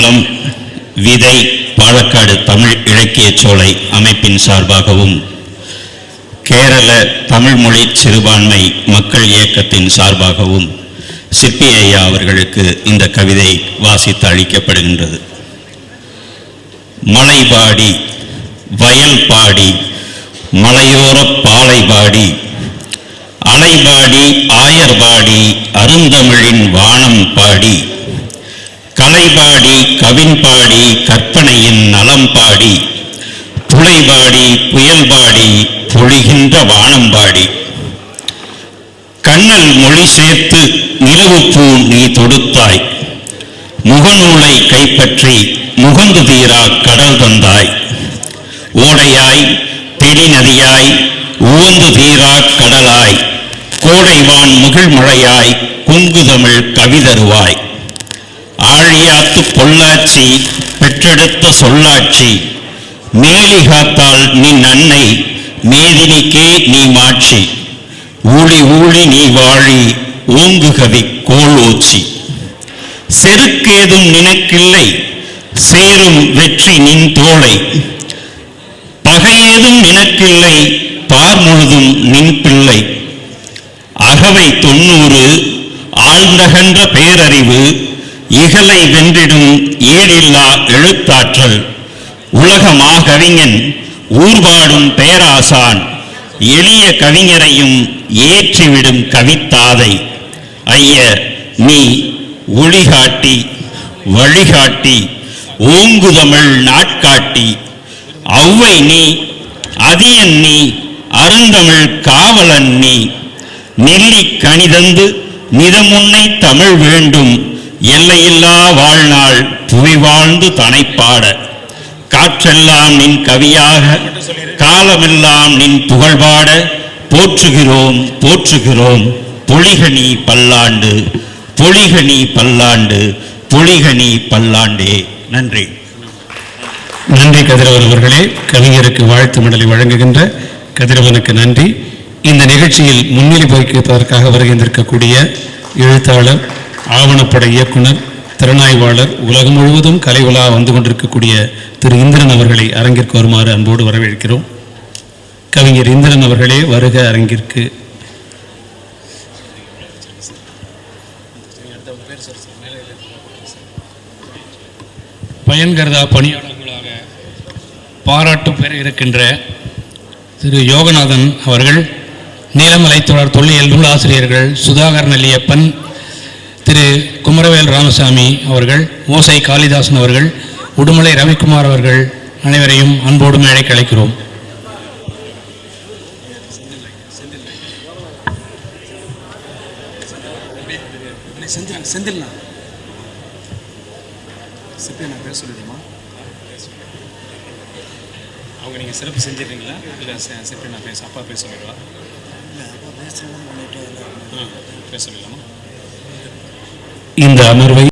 வளம் விதை பாலக்காடு தமிழ் இலக்கிய சோலை அமைப்பின் சார்பாகவும் கேரள தமிழ்மொழி சிறுபான்மை மக்கள் இயக்கத்தின் சார்பாகவும் சிற்பி ஐயா அவர்களுக்கு இந்த கவிதை வாசித்து அளிக்கப்படுகின்றது. மலைபாடி வயல் பாடி மலையோர பாலை பாடி அலைபாடி ஆயர்பாடி அருந்தமிழின் வானம் பாடி கலைபாடி கவின்பாடி கற்பனையின் நலம் பாடி புலைபாடி புயல்பாடி பொழிகின்ற வானம்பாடி. கண்ணல் மொழி சேர்த்து நிலவுப்பூ நீ தொடுத்தாய். முகநூலை கைப்பற்றி முகந்து தீரா கடல் தந்தாய். ஓடையாய் பெரி நதியாய் ஊந்து தீரா கடலாய். கோடைவான் முகிழ்மழையாய் குங்குதமிழ் கவிதருவாய் ஆழியாத்து பொள்ளாச்சி பெற்றெடுத்த சொல்லாட்சி. மேலிகாத்தால் நீ நன்னை மேதினிக்கே நீ மாட்சி. ஊழி ஊழி நீ வாழி ஓங்குகவி கோலோச்சி செருக்கேதும் நினக்கில்லை சேரும் வெற்றி நின் தோளை பகையேதும் நினக்கில்லை பார் முழுதும் நின் பிள்ளை. அகவை தொண்ணூறு ஆழ்ந்தகன்ற பேரறிவு இகலை வென்றிடும் ஏழில்லா எழுத்தாற்றல். உலக மாகவிஞன் ஊர்வாடும் பேராசான் எளிய கவிஞரையும் ஏற்றிவிடும் கவித்தாதை. ஐய நீ ஒளிகாட்டி வழிகாட்டி ஓங்குதமிழ் நாட்காட்டி ஔவை நீ அதியன் நீ அருந்தமிழ் காவலன் நீ. நெல்லி கணிதந்து நிதமுன்னை தமிழ் வேண்டும். எல்லையில்லா வாழ்நாள் புவி வாழ்ந்து தனைப்பாட. காற்றெல்லாம் நின் கவியாக காலமெல்லாம் நின் புகழ்பாட. போற்றுகிறோம் போற்றுகிறோம் பொழிகனி பல்லாண்டு பொழிகனி பல்லாண்டு பொழிகனி பல்லாண்டே. நன்றி. நன்றி கதிரவன் அவர்களே. கவிஞருக்கு வாழ்த்து மடலை வழங்குகின்ற கதிரவனுக்கு நன்றி. இந்த நிகழ்ச்சியில் முன்னிலை வகிப்பதற்காக வருகின்றிருக்கக்கூடிய எழுத்தாளர் ஆவணப்பட இயக்குனர் திறனாய்வாளர் உலகம் முழுவதும் கலை உலா வந்து கொண்டிருக்கக்கூடிய திரு இந்திரன் அவர்களை அரங்கிற்கு வருமாறு அன்போடு வரவேற்கிறோம். கவிஞர் இந்திரன் அவர்களே வருக அரங்கிற்கு. பயன்கருதா பணியாளர்களாக பாராட்டு பெற இருக்கின்ற திரு யோகநாதன் அவர்கள் நீலமலை தொடர் தொல்லியல் நூலாசிரியர்கள் சுதாகர் நல்லியப்பன் திரு குமரவேல் ராமசாமி அவர்கள் ஓசை காளிதாசன் அவர்கள் உடுமலை ரவிக்குமார் அவர்கள் அனைவரையும் அன்போடு மேடைக்கு அழைக்கிறோம். செந்தில் பேச சொல்லிடுமா அவங்க நீங்கள் சிறப்பு செஞ்சிடுறீங்களா? இல்லை சிப்பி நான் பேச அப்பா பேச சொல்லிடுவா? ஆ பேச சொல்லலாமா இந்த அமர்வை